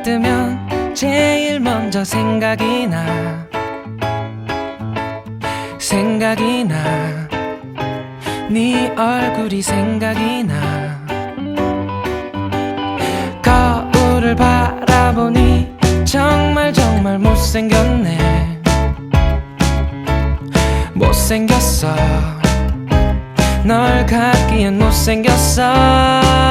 눈을 뜨면 제일 먼저 생각이 나. 생각이 나. 네 얼굴이 생각이 나. 거울을 바라보니 정말 정말 못생겼네. 못생겼어. 널 갖기엔 못생겼어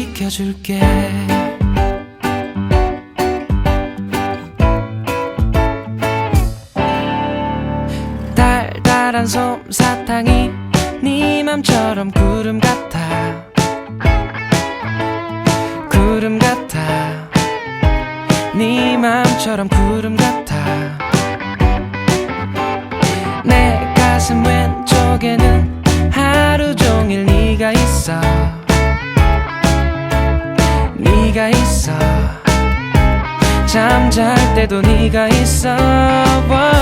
지켜줄게. 달달한 솜사탕이 네 맘처럼 구름 같아. 구름 같아. 네 맘처럼 구름 같아. 내 가슴 왼쪽에는 하루 종일 네가 있어 네가 있어 잠잘 때도 네가 있어 와.